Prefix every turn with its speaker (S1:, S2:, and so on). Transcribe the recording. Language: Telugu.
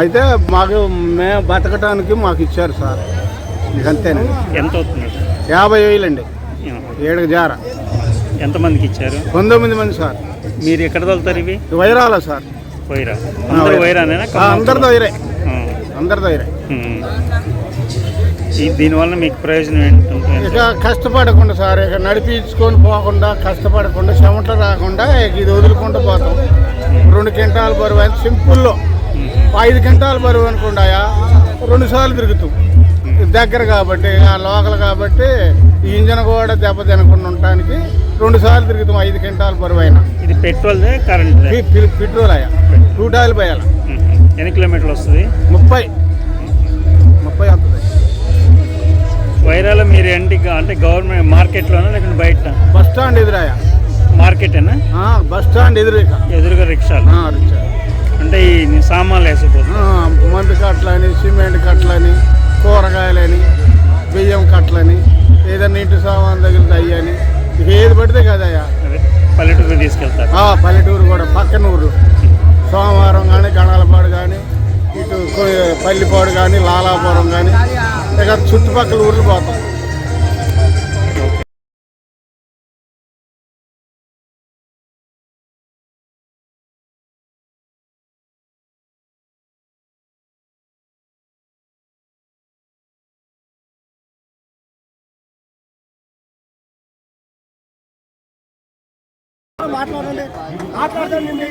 S1: అయితే మాకు మేము బతకటానికి మాకు ఇచ్చారు సార్. ఇక అంతేనండి
S2: ఎంత అవుతుంది?
S1: యాభై వేలండి. ఏడుగు జార.
S2: ఎంతమందికి ఇచ్చారు?
S1: పంతొమ్మిది మంది సార్.
S2: మీరు ఎక్కడ తోలుతారు ఇవి?
S1: వైరాల సార్.
S2: వైరా. అందరూ వైరానేనా?
S1: వైరే
S2: ఆ.
S1: అందరితో వైరే
S2: దీనివల్ల మీకు ప్రయోజనం ఏంటంటే
S1: ఇక కష్టపడకుండా సార్ ఇక నడిపించుకొని పోకుండా కష్టపడకుండా చెమట రాకుండా ఇక ఇది వదులుకుంటూ పోతాం. రెండు క్వింటాల బరువు సింపుల్లో ఐదు క్వింటాల బరువు అనుకుండాయా రెండు సార్లు తిరుగుతాం. దగ్గర కాబట్టి ఆ లోకల్ కాబట్టి ఈ ఇంజన్ కూడా దెబ్బ తినకుండా ఉండటానికి రెండు సార్లు తిరుగుతాం ఐదు క్వింటాల బరువు అయినా.
S2: ఇది పెట్రోల్దే కరెంట్దే?
S1: పి- పి- పెట్రోల్ అయ్యా. టూ టాయిల్ పోయాల.
S2: ఎన్ని కిలోమీటర్లు వస్తుంది?
S1: ముప్పై. ముప్పై వస్తుంది
S2: వైరాలో మీరు ఏంటి అంటే గవర్నమెంట్ మార్కెట్లోనా లేకుంటే బయట
S1: బస్ స్టాండ్ ఎదురాయా?
S2: మార్కెటేనా?
S1: బస్ స్టాండ్ ఎదురు
S2: ఎదురుగా రిక్షాలు.
S1: ఆ, రిక్షా.
S2: అంటే ఈ సామాన్లు వేసిపోతుంది
S1: మందు కట్టలని సిమెంట్ కట్టలని కూరగాయలని బియ్యం కట్టలని ఏదైనా ఇంటి సామాన్ దగ్గర అయ్యని ఏది పడితే కదయ్యా
S2: తీసుకెళ్తారు.
S1: ఆ, పల్లెటూరు కూడా పక్కన ఊరు. సోమవారం కానీ గణాలపాడు కానీ ఇటు పల్లిపాడు కానీ లాలాపురం కానీ ఇక చుట్టుపక్కల ఊర్లు పోతాం.
S3: మాట్లాడండి. మాట్లాడండి